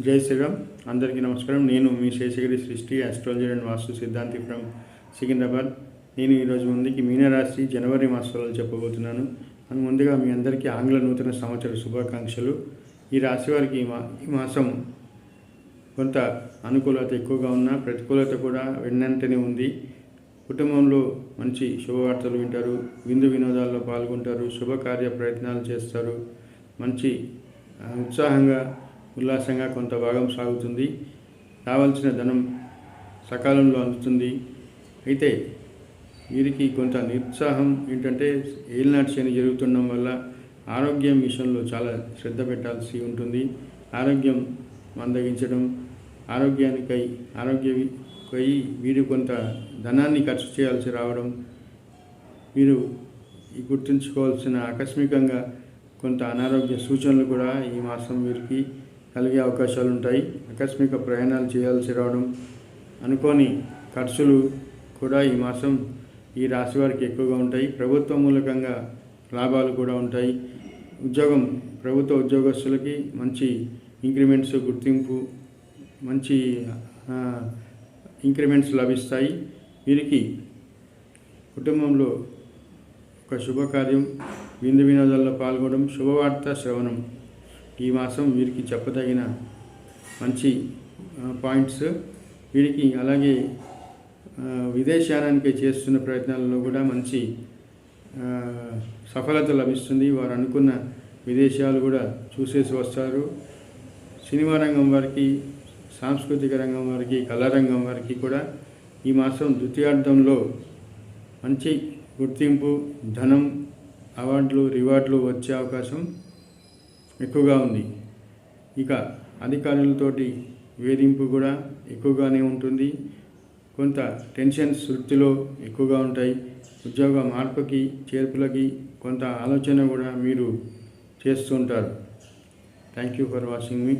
జై శ్రీరామ్ అందరికీ నమస్కారం. నేను మీ శేషగిరి సృష్టి ఆస్ట్రాలజీ అండ్ వాస్తు సిద్ధాంతి ఫ్రమ్ సికింద్రాబాద్. నేను ఈరోజు ముందుకి మీనరాశి జనవరి మాసాలను చెప్పబోతున్నాను. అని ముందుగా మీ అందరికీ ఆంగ్ల నూతన సంవత్సర శుభాకాంక్షలు. ఈ రాశి వారికి ఈ మా ఈ మాసం కొంత అనుకూలత ఎక్కువగా ఉన్నా ప్రతికూలత కూడా వెన్నంటనే ఉంది. కుటుంబంలో మంచి శుభవార్తలు వింటారు విందు వినోదాల్లో పాల్గొంటారు శుభకార్య ప్రయత్నాలు చేస్తారు. మంచి ఉత్సాహంగా ఉల్లాసంగా కొంత భాగం సాగుతుంది. రావాల్సిన ధనం సకాలంలో అందుతుంది. అయితే వీరికి కొంత నిరుత్సాహం ఏంటంటే ఏలినాటి శని జరుగుతుండడం వల్ల ఆరోగ్యం విషయంలో చాలా శ్రద్ధ పెట్టాల్సి ఉంటుంది. ఆరోగ్యం మందగించడం ఆరోగ్యానికై ఆరోగ్యకై వీరు కొంత ధనాన్ని ఖర్చు చేయాల్సి రావడం వీరు గుర్తుంచుకోవాల్సిన ఆకస్మికంగా కొంత అనారోగ్య సూచనలు కూడా ఈ మాసం వీరికి కలిగే అవకాశాలు ఉంటాయి ఆకస్మిక ప్రయాణాలు చేయాల్సి రావడం అనుకోని ఖర్చులు కూడా ఈ మాసం ఈ రాశి వారికి ఎక్కువగా ఉంటాయి. ప్రభుత్వ మూలకంగా లాభాలు కూడా ఉంటాయి. ఉద్యోగం ప్రభుత్వ ఉద్యోగస్తులకి మంచి ఇంక్రిమెంట్స్ గుర్తింపు మంచి ఇంక్రిమెంట్స్ లభిస్తాయి. వీరికి కుటుంబంలో ఒక శుభకార్యం విందు వినోదాల్లో పాల్గొనడం శుభవార్త శ్రవణం ఈ మాసం వీరికి చెప్పదగిన మంచి పాయింట్స్. వీరికి అలాగే విదేశానికి చేస్తున్న ప్రయత్నాలలో కూడా మంచి సఫలత లభిస్తుంది. వారు అనుకున్న విదేశాలు కూడా చూసేసి వస్తారు. సినిమా రంగం వారికి సాంస్కృతిక రంగం వారికి కళారంగం వారికి కూడా ఈ మాసం ద్వితీయార్థంలో మంచి గుర్తింపు ధనం అవార్డులు రివార్డులు వచ్చే అవకాశం ఎక్కువగా ఉంది. ఇక అధికారులతోటి వేధింపు కూడా ఎక్కువగానే ఉంటుంది. కొంత టెన్షన్స్ వృత్తిలో ఎక్కువగా ఉంటాయి. ఉద్యోగ మార్పుకి చేర్పులకి కొంత ఆలోచన కూడా మీరు చేస్తుంటారు. Thank you for watching me